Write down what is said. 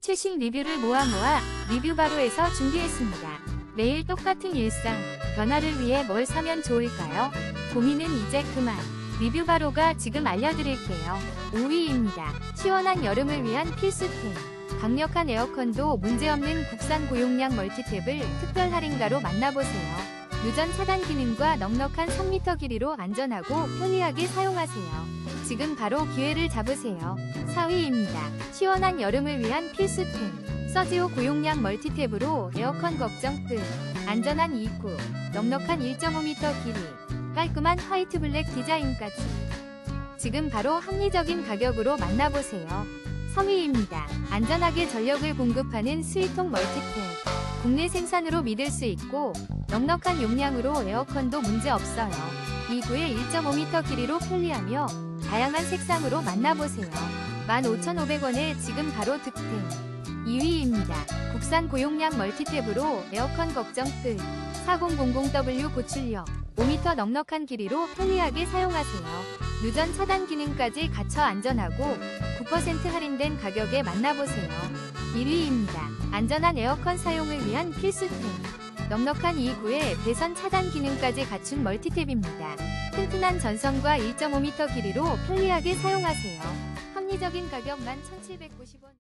최신 리뷰를 모아 모아 리뷰 바로에서 준비했습니다. 매일 똑같은 일상, 변화를 위해 뭘 사면 좋을까요? 고민은 이제 그만. 리뷰 바로가 지금 알려드릴게요. 5위입니다. 시원한 여름을 위한 필수템. 강력한 에어컨도 문제없는 국산 고용량 멀티탭을 특별 할인가로 만나보세요. 유전 차단 기능과 넉넉한 3m 길이로 안전하고 편리하게 사용하세요. 지금 바로 기회를 잡으세요. 4위입니다. 시원한 여름을 위한 필수템. 서지오 고용량 멀티탭으로 에어컨 걱정 끝. 안전한 이구, 넉넉한 1.5m 길이, 깔끔한 화이트 블랙 디자인까지. 지금 바로 합리적인 가격으로 만나보세요. 3위입니다. 안전하게 전력을 공급하는 스위통 멀티탭. 국내 생산으로 믿을 수 있고 넉넉한 용량으로 에어컨도 문제 없어요. 2구에 1.5m 길이로 편리하며 다양한 색상으로 만나보세요. 15,500원에 지금 바로 득템. 2위입니다. 국산 고용량 멀티탭으로 에어컨 걱정 끝. 4000W 고출력. 5m 넉넉한 길이로 편리하게 사용하세요. 누전 차단 기능까지 갖춰 안전하고 9% 할인된 가격에 만나보세요. 1위입니다. 안전한 에어컨 사용을 위한 필수템. 넉넉한 2구에 배선 차단 기능까지 갖춘 멀티탭입니다. 튼튼한 전선과 1.5m 길이로 편리하게 사용하세요. 합리적인 가격 11,790원.